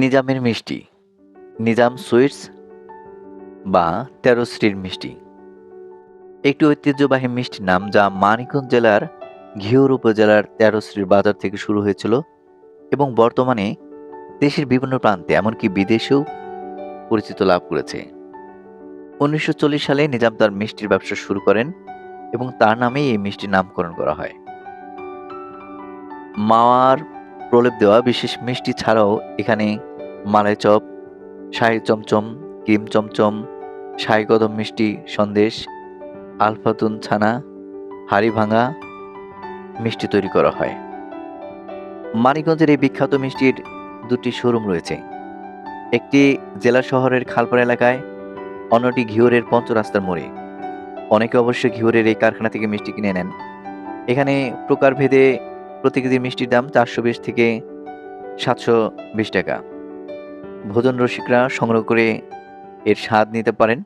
নিজামের মিষ্টি, নিজাম সুইটস বা তেরোশ্রীর মিষ্টি। একটি ঐতিহ্যবাহী মিষ্টির নাম যা মানিকগঞ্জ জেলার ঘিওর উপজেলার তেরোশ্রীর বাজার থেকে শুরু হয়েছিল এবং বর্তমানে দেশের বিভিন্ন প্রান্তে, এমনকি বিদেশেও পরিচিত লাভ করেছে। উনিশশো চল্লিশ সালে নিজাম তার মিষ্টির ব্যবসা শুরু করেন এবং তার নামেই এই মিষ্টির নামকরণ করা হয়। মাওয়ার প্রলেপ দেওয়া বিশেষ মিষ্টি ছাড়াও এখানে মালাই চপ, শাহি চমচম ক্রিম চমচম, শাহি কদম মিষ্টি সন্দেশ আলফাতুন ছানা, হাড়ি ভাঙা মিষ্টি তৈরি করা হয়। মানিকগঞ্জের এই বিখ্যাত মিষ্টির দুটি শোরুম রয়েছে। একটি জেলা শহরের খালপাড়া এলাকায়, অন্যটি ঘিওরের পঞ্চরাস্তার মোড়ে। অনেকে অবশ্য ঘিওরের এই কারখানা থেকে মিষ্টি কিনে নেন। এখানে প্রকারভেদে প্রতি কেজি মিষ্টির দাম চারশো বিশ থেকে সাতশো বিশ টাকা। ভোজন রসিকরা সংগ্রহ করে এর স্বাদ নিতে পারেন।